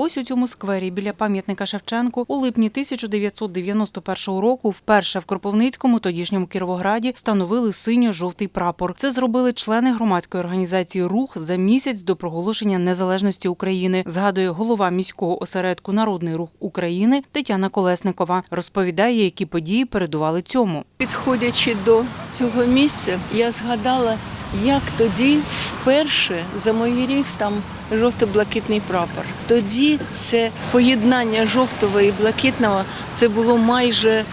ось у цьому сквері біля пам'ятника Шевченку у липні 1991 року вперше в Кропивницькому, тодішньому Кіровограді, встановили синьо-жовтий прапор. Це зробили члени громадської організації Рух за місяць до проголошення незалежності України. Згадує голова міського осередку Народний рух України Тетяна Колесникова. Розповідає, які події передували цьому. Підходячи до цього місця, я згадала, як тоді вперше замовірів там жовто-блакитний прапор. Тоді це поєднання жовтого і блакитного це було майже,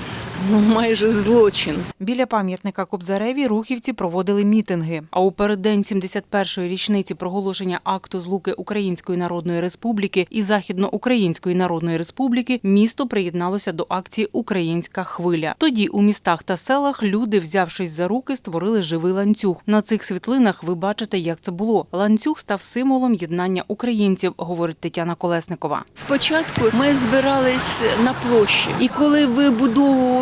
ну майже злочин. Біля пам'ятника Кобзареві рухівці проводили мітинги. А у переддень 71-ї річниці проголошення акту злуки Української Народної Республіки і Західноукраїнської Народної Республіки місто приєдналося до акції Українська хвиля. Тоді у містах та селах люди, взявшись за руки, створили живий ланцюг. На цих світлинах ви бачите, як це було. Ланцюг став символом єднання українців, говорить Тетяна Колесникова. Спочатку ми збирались на площі, і коли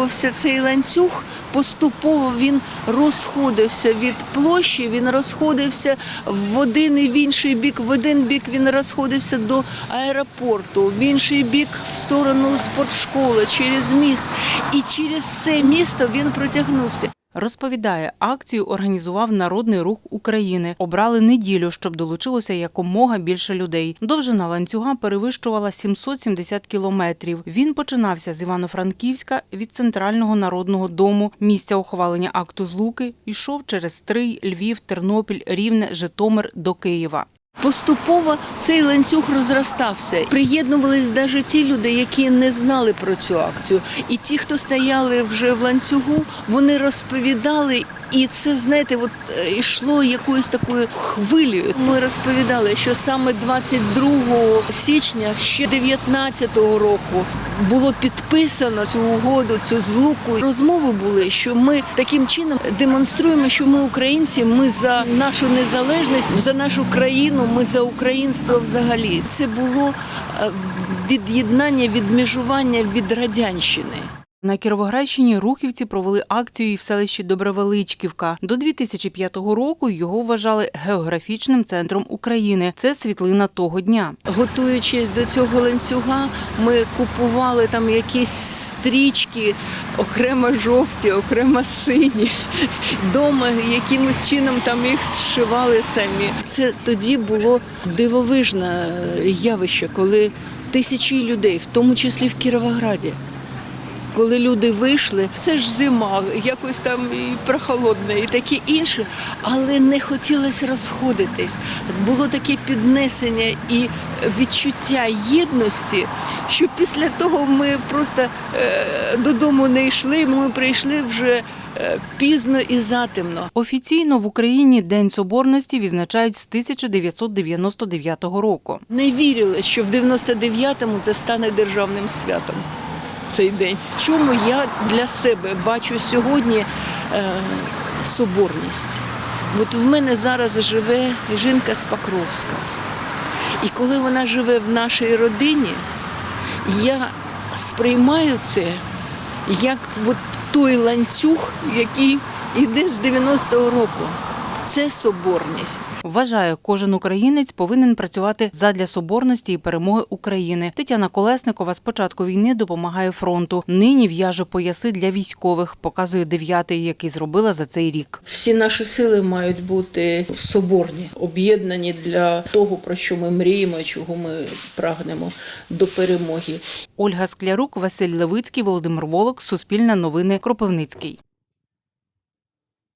вибудовувався цей ланцюг, поступово він розходився від площі, він розходився в один і в інший бік. В один бік він розходився до аеропорту, в інший бік в сторону спортшколи, через міст. І через все місто він протягнувся. Розповідає, акцію організував Народний рух України. Обрали неділю, щоб долучилося якомога більше людей. Довжина ланцюга перевищувала 770 кілометрів. Він починався з Івано-Франківська від центрального народного дому, місця ухвалення акту злуки, йшов через Стрий, Львів, Тернопіль, Рівне, Житомир до Києва. Поступово цей ланцюг розростався. Приєднувались навіть ті люди, які не знали про цю акцію. І ті, хто стояли вже в ланцюгу, вони розповідали. І це, знаєте, от е, йшло якоюсь такою хвилею. Ми розповідали, що саме 22 січня ще 19-го року було підписано цю угоду, цю злуку. Розмови були, що ми таким чином демонструємо, що ми українці, ми за нашу незалежність, за нашу країну, ми за українство взагалі. Це було е, від'єднання, відмежування від радянщини. На Кіровоградщині рухівці провели акцію і в селищі Добровеличківка. До 2005 року його вважали географічним центром України. Це світлина того дня. Готуючись до цього ланцюга, ми купували там якісь стрічки, окремо жовті, окремо сині. Дома якимось чином там їх зшивали самі. Це тоді було дивовижне явище, коли тисячі людей, в тому числі в Кіровограді. Коли люди вийшли, це ж зима, якось там і прохолодно, і таке інше, але не хотілося розходитись. Було таке піднесення і відчуття єдності, що після того ми просто е, додому не йшли. Ми прийшли вже е, пізно і затемно. Офіційно в Україні День Соборності відзначають з 1999 року. Не вірили, що в 99-му це стане державним святом. Цей день. В чому я для себе бачу сьогодні е, соборність? От в мене зараз живе жінка з Покровська. І коли вона живе в нашій родині, я сприймаю це як от той ланцюг, який йде з 90-го року. Це соборність. Вважає, кожен українець повинен працювати задля соборності і перемоги України. Тетяна Колесникова з початку війни допомагає фронту. Нині в'яже пояси для військових, показує дев'ятий, який зробила за цей рік. Всі наші сили мають бути соборні, об'єднані для того, про що ми мріємо, і чого ми прагнемо до перемоги. Ольга Склярук, Василь Левицький, Володимир Волок, Суспільне новини, Кропивницький.